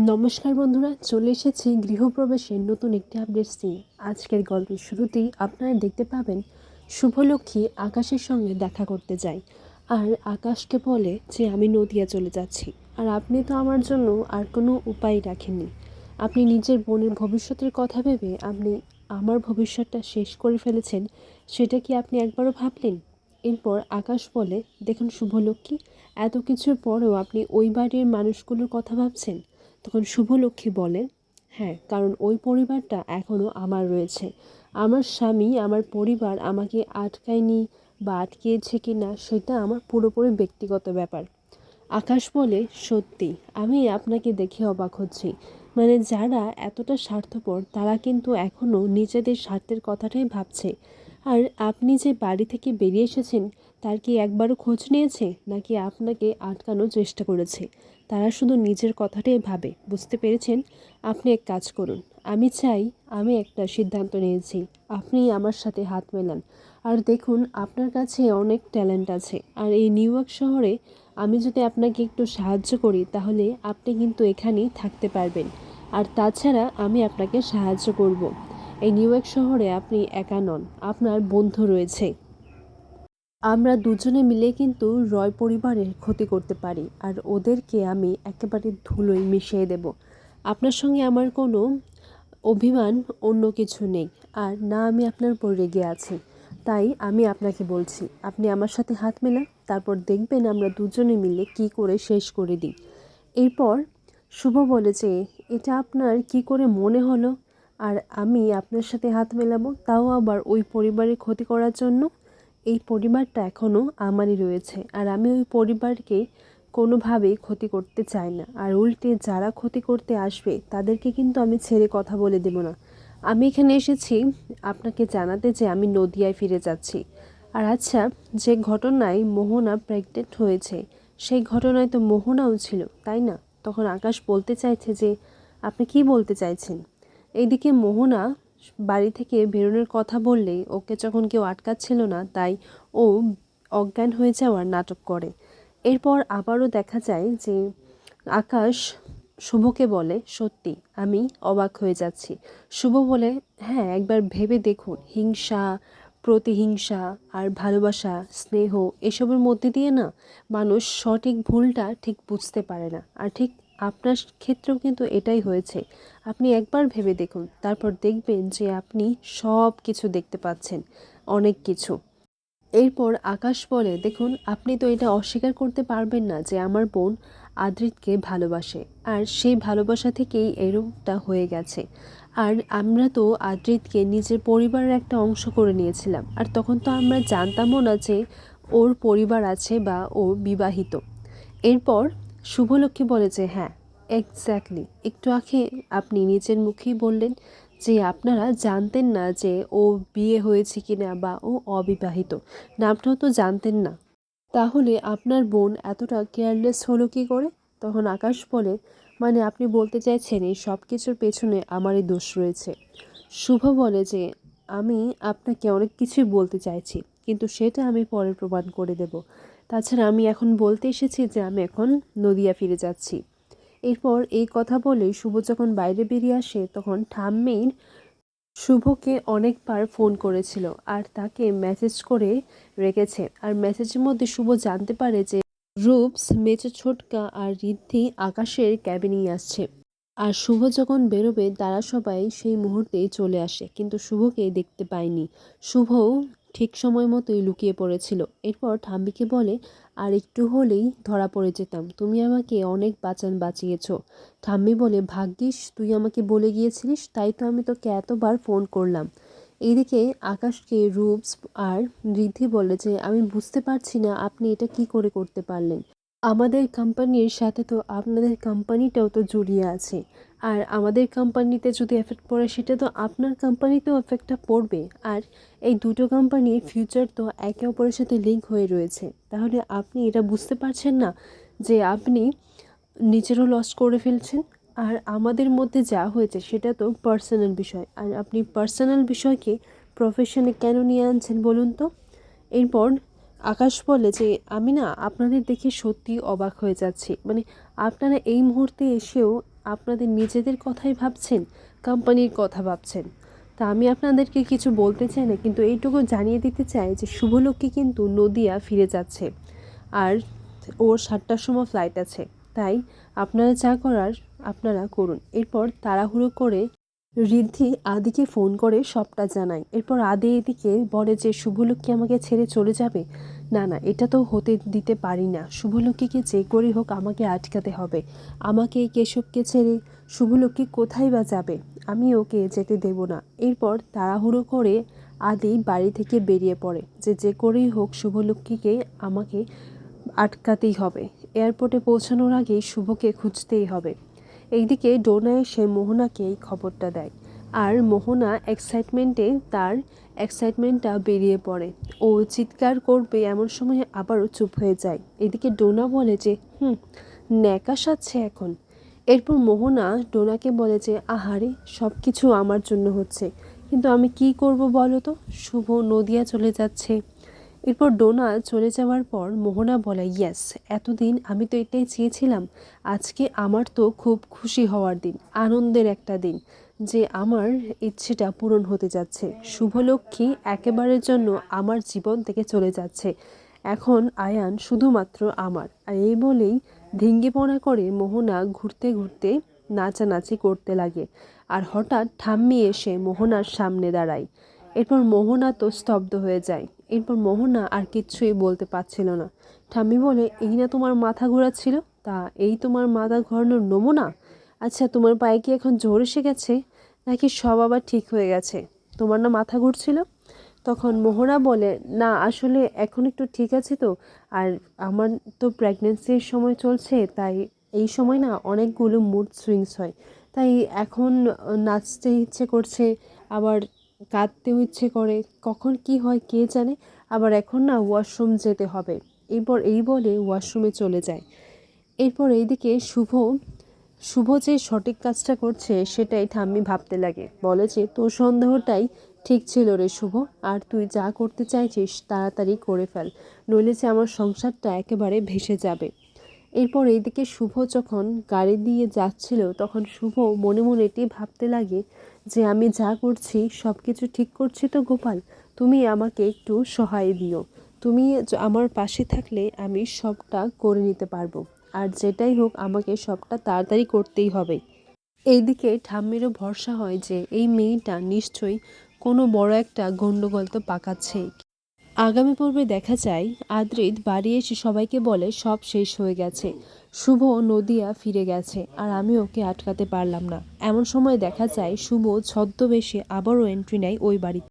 নমস্কার বন্ধুরা, চলে এসেছি গৃহপ্রবেশের নতুন একটি আপডেট নিয়ে। আজকের গল্পের শুরুতেই আপনারা দেখতে পাবেন শুভলক্ষ্মী আকাশের সঙ্গে দেখা করতে যায়। আর আকাশকে বলে যে, আমি নদিয়া চলে যাচ্ছি। আর আপনি তো আমার জন্য আর কোনো উপায় রাখেননি। আপনি নিজের বোনের ভবিষ্যতের কথা ভেবে আপনি আমার ভবিষ্যৎটা শেষ করে ফেলেছেন, সেটা কি আপনি একবারও ভাবলেন? এরপর আকাশ বলে, দেখুন শুভলক্ষ্মী, এত কিছুর পরেও আপনি ওই বাড়ির মানুষগুলোর কথা ভাবছেন? তখন শুভলক্ষ্মী বলে হ্যাঁ কারণ ওই পরিবারটা এখনও আমার রয়েছে। আমার স্বামী, আমার পরিবার আমাকে আটকায়নি বা আটকিয়েছে কি না সেটা আমার পুরোপুরি ব্যক্তিগত ব্যাপার। আকাশ বলে, সত্যি, আমি আপনাকে দেখে অবাক হচ্ছি। মানে যারা এতটা স্বার্থপর, তারা কিন্তু এখনও নিজেদের স্বার্থের কথাটাই ভাবছে। আর আপনি যে বাড়ি থেকে বেরিয়ে এসেছেন, তার কি একবারও খোঁজ নিয়েছে? নাকি আপনাকে আটকানোর চেষ্টা করেছে? তারা শুধু নিজের কথাটাই ভাবে। বুঝতে পেরেছেন? আপনি এক কাজ করুন। আমি চাই আমি একটা সিদ্ধান্ত নিয়েছি। আপনি আমার সাথে হাত মেলান। আর দেখুন, আপনার কাছে অনেক ট্যালেন্ট আছে। আর এই নিউ ইয়র্ক শহরে আমি যদি আপনাকে একটু সাহায্য করি, তাহলে আপনি কিন্তু এখানেই থাকতে পারবেন। আর তাছাড়া আমি আপনাকে সাহায্য করব। এই নিউ ইয়র্ক শহরে আপনি একা নন। আপনার বন্ধু রয়েছে। আমরা দুজনে মিলে কিন্তু রয় পরিবারের ক্ষতি করতে পারি, আর ওদেরকে আমি একেবারে ধুলোয় মিশিয়ে দেব। আপনার সঙ্গে আমার কোনো অভিমান অন্য কিছু নেই, আর না আমি আপনার উপর রেগে আছি। তাই আমি আপনাকে বলছি, আপনি আমার সাথে হাত মেলান, তারপর দেখবেন আমরা দুজনে মিলে কি করে শেষ করে দিই। এরপর শুভ বলে যে, এটা আপনার কি করে মনে হলো? আর আমি আপনার সাথে হাত মেলাবো, তাও আবার ওই পরিবারের ক্ষতি করার জন্য এই পরিবারটা এখনও আমারই রয়েছে। আর আমি ওই পরিবারকে কোনোভাবেই ক্ষতি করতে চাই না। আর উল্টে যারা ক্ষতি করতে আসবে, তাদেরকে কিন্তু আমি ছেড়ে কথা বলে দেব না। আমি এখানে এসেছি আপনাকে জানাতে যে আমি নদিয়ায় ফিরে যাচ্ছি। আর আচ্ছা যে ঘটনায় মোহনা প্রেগনেন্ট হয়েছে, সেই ঘটনায় তো মোহনাও ছিল, তাই না? তখন আকাশ বলতে চাইছে যে, আপনি কি বলতে চাইছেন? এইদিকে মোহনা বাড়ি থেকে বেরোনোর কথা বললেই ওকে যখন কেউ আটকাচ্ছিল না, তাই ও অজ্ঞান হয়ে যাওয়ার নাটক করে। এরপর আবারও দেখা যায় যে আকাশ শুভকে বলে, সত্যি, আমি অবাক হয়ে যাচ্ছি। শুভ বলে হ্যাঁ একবার ভেবে দেখুন, হিংসা, প্রতিহিংসা আর ভালোবাসা, স্নেহ, এসবের মধ্যে দিয়ে না মানুষ সঠিক ভুলটা ঠিক বুঝতে পারে না। আর ঠিক আপনার ক্ষেত্রেও কিন্তু এটাই হয়েছে। আপনি একবার ভেবে দেখুন, তারপর দেখবেন যে আপনি সব কিছু দেখতে পাচ্ছেন, অনেক কিছু। এরপর আকাশ বলে, দেখুন, আপনি তো এটা অস্বীকার করতে পারবেন না যে আমার বোন আদ্রিতকে ভালোবাসে, আর সেই ভালোবাসা থেকেই এরকমটা হয়ে গেছে। আর আমরা তো আদ্রিতকে নিজের পরিবারের একটা অংশ করে নিয়েছিলাম, আর তখন তো আমরা জানতামও না যে ওর পরিবার আছে বা ও বিবাহিত। এরপর শুভলক্ষ্মী বলে যে হ্যাঁ এক্স্যাক্টলি একটু আগে আপনি নিজের মুখেই বললেন যে, আপনারা জানতেন না যে ও বিয়ে হয়েছে কি না বা ও অবিবাহিত। নামটাও তো জানতেন না। তাহলে আপনার বোন এতটা কেয়ারলেস হলো কি করে? তখন আকাশ বলে মানে আপনি বলতে চাইছেন এই সব কিছুর পেছনে আমারই দোষ রয়েছে। শুভ বলে যে, আমি আপনাকে অনেক কিছুই বলতে চাইছি, কিন্তু সেটা আমি পরে প্রমাণ করে দেব। তাছাড়া আমি এখন বলতে এসেছি যে আমি এখন নদিয়া ফিরে যাচ্ছি। এরপর এই কথা বলে শুভ যখন বাইরে বেরিয়ে আসে, তখন ঠাম্মির শুভকে অনেকবার ফোন করেছিল আর তাকে মেসেজ করে রেখেছে। আর মেসেজের মধ্যে শুভ জানতে পারে যে রূপস মেচে ছোটকা আর রিদ্ধি আকাশের ক্যাবিনেই আসছে। আর শুভ যখন বেরোবে, তারা সবাই সেই মুহূর্তেই চলে আসে, কিন্তু শুভকে দেখতে পায়নি। শুভও ঠিক সময় মতোই লুকিয়ে পড়েছিল। এরপর ঠাম্বিকে বলে, আর একটু হলেই ধরা পড়ে যেতাম। তুমি আমাকে অনেক বাঁচান বাঁচিয়েছ। ঠাম্মি বলে, ভাগ্যিস, তুই আমাকে বলে গিয়েছিলিস, তাই তো আমি তোকে এতবার ফোন করলাম। এইদিকে আকাশকে রূপস আর রিদ্ধি বলে যে, আমি বুঝতে পারছি না আপনি এটা কি করে করতে পারলেন। আমাদের কোম্পানির সাথে তো আপনাদের কোম্পানিটাও তো জড়িয়ে আছে। আর আমাদের কোম্পানিতে যদি এফেক্ট পড়ে, সেটা তো আপনার কোম্পানিতেও এফেক্টটা পড়বে। আর এই দুটো কোম্পানির ফিউচার তো একে অপরের সাথে লিঙ্ক হয়ে রয়েছে। তাহলে আপনি এটা বুঝতে পারছেন না যে আপনি নিজেরও লস করে ফেলছেন, আর আমাদের মধ্যে যা হয়েছে সেটা তো পার্সোনাল বিষয়। আর আপনি পার্সোনাল বিষয়কে প্রফেশনে কেন নিয়ে আনছেন বলুন তো? এরপর আকাশ বলে যে, আমি না আপনাদের দেখে সত্যি অবাক হয়ে যাচ্ছি। মানে আপনারা এই মুহূর্তে এসেও আপনাদের নিজেদের কথাই ভাবছেন, কোম্পানির কথা ভাবছেন। তা আমি আপনাদেরকে কিছু বলতে চাই না, কিন্তু এইটুকু জানিয়ে দিতে চাই যে, শুভলক্ষ্মী কিন্তু নদিয়া ফিরে যাচ্ছে। আর ওর সাতটার সময় ফ্লাইট আছে। তাই আপনারা যা করার আপনারা করুন। এরপর তাড়াহুড়ো করে ঋদ্ধি আদিকে ফোন করে সবটা জানায়। এরপর আদি এদিকে বলে যে, শুভলক্ষ্মী আমাকে ছেড়ে চলে যাবে? না না, এটা তো হতে দিতে পারি না। শুভলক্ষ্মীকে যে করেই হোক আমাকে আটকাতে হবে। আমাকে এই কেশবকে ছেড়ে শুভলক্ষ্মী কোথায় বা যাবে? আমি ওকে যেতে দেব না। এরপর তাড়াহুড়ো করে আদি বাড়ি থেকে বেরিয়ে পড়ে। যে যে করেই হোক শুভলক্ষ্মীকে আমাকে আটকাতেই হবে। এয়ারপোর্টে পৌঁছানোর আগেই শুভকে খুঁজতেই হবে। এইদিকে ডোনা এসে মোহনাকে এই খবরটা দেয়। আর মোহনা এক্সাইটমেন্টে তার এক্সাইটমেন্টটা বেরিয়ে পড়ে। ও চিৎকার করবে এমন সময় আবারও চুপ হয়ে যায়। এদিকে ডোনা বলে যে, হুম ন্যাকা সাচ্ছে এখন। এরপর মোহনা ডোনাকে বলে যে, আহারে সব কিছু আমার জন্য হচ্ছে। কিন্তু আমি কি করব বলো তো? শুভ নদিয়া চলে যাচ্ছে। এরপর ডোনা চলে যাওয়ার পর মোহনা বলে, ইয়েস, এতদিন আমি তো এটাই চেয়েছিলাম। আজকে আমার তো খুব খুশি হওয়ার দিন, আনন্দের একটা দিন, যে আমার ইচ্ছেটা পূরণ হতে যাচ্ছে। শুভলক্ষ্মী একেবারের জন্য আমার জীবন থেকে চলে যাচ্ছে। এখন আয়ান শুধুমাত্র আমার। আর এই বলেই ভেঙ্গিপনা করে মোহনা ঘুরতে ঘুরতে নাচানাচি করতে লাগে। আর হঠাৎ ঠাম্মি এসে মোহনার সামনে দাঁড়ায়। এরপর মোহনা তো স্তব্ধ হয়ে যায়। এরপর মোহনা আর কিচ্ছুই বলতে পারছিল না। ঠাম্মি বলে, এই না তোমার মাথা ঘোরাচ্ছিল তা এই তোমার মাথা ঘোরানোর নমুনা? আচ্ছা তোমার পায়ে কি এখন জোর এসে গেছে? নাকি সব আবার ঠিক হয়ে গেছে? তোমার না মাথা ঘুরছিল? তখন মোহনা বলে, না, আসলে এখন একটু ঠিক আছে তো। আর আমার তো প্রেগনেন্সির সময় চলছে, তাই এই সময় না অনেকগুলো মুড সুইংস হয়। তাই এখন নাচতে ইচ্ছে করছে, আবার কাঁদতেও ইচ্ছে করে, কখন কি হয় কে জানে? আবার এখন না ওয়াশরুম যেতে হবে। এরপর এই বলে ওয়াশরুমে চলে যায়। এরপর এইদিকে শুভ শুভ যে সঠিক কাজটা করছে সেটাই ঠাম্মি ভাবতে লাগে। বলে যে, তোর সন্দেহটাই ঠিক ছিল রে শুভ, আর তুই যা করতে চাইছিস তাড়াতাড়ি করে ফেল। নইলে যে আমার সংসারটা একেবারে ভেসে যাবে। এরপর এইদিকে শুভ যখন গাড়ি দিয়ে যাচ্ছিল, তখন শুভ মনে মনে এটি ভাবতে লাগে যে আমি যা করছি সব কিছু ঠিক করছি তো গোপাল, তুমি আমাকে একটু সহায় দিও। তুমি আমার পাশে থাকলে আমি সবটা করে নিতে পারব। আর যেটাই হোক, আমাকে সবটা তাড়াতাড়ি করতেই হবে। এইদিকে ঠাম্মিরও ভরসা হয় যে, এই মেয়েটা নিশ্চয়ই কোনো বড় একটা গণ্ডগোল তো পাকাচ্ছে আগামী পর্বে দেখা যায়, আদ্রিদ বাড়ি এসে সবাইকে বলে, সব শেষ হয়ে গেছে। শুভ নদিয়া ফিরে গেছে, আর আমি ওকে আটকাতে পারলাম না। এমন সময় দেখা যায়, শুভ ছদ্মবেশে আবারও এন্ট্রি নেয় ওই বাড়িতে।